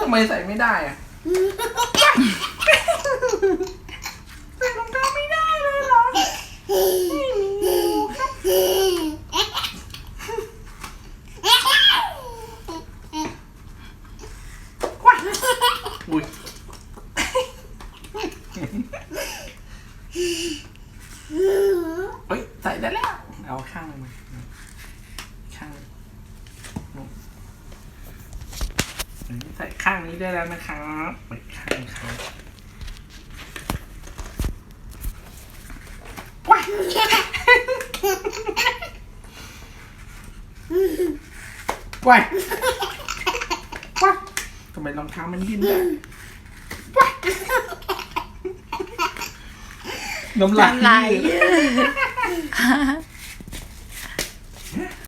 ทำไมใส่ไม่ได้อะใส่รองเท้าไม่ได้เลยเหรอไม่มีรูครับว้ายอุ้ยเฮ้ยใส่ได้แล้ว เอาข้างหนึงมา ข้างหนึ่งนู่นอันนี้ใส่ข้างนี้ได้แล้วนะครับเปิดข้างครับว้ายว้ายว้ายทำไมรองเท้ามันดิ้นได้ว้ายน้ำลายน้ำลายยืด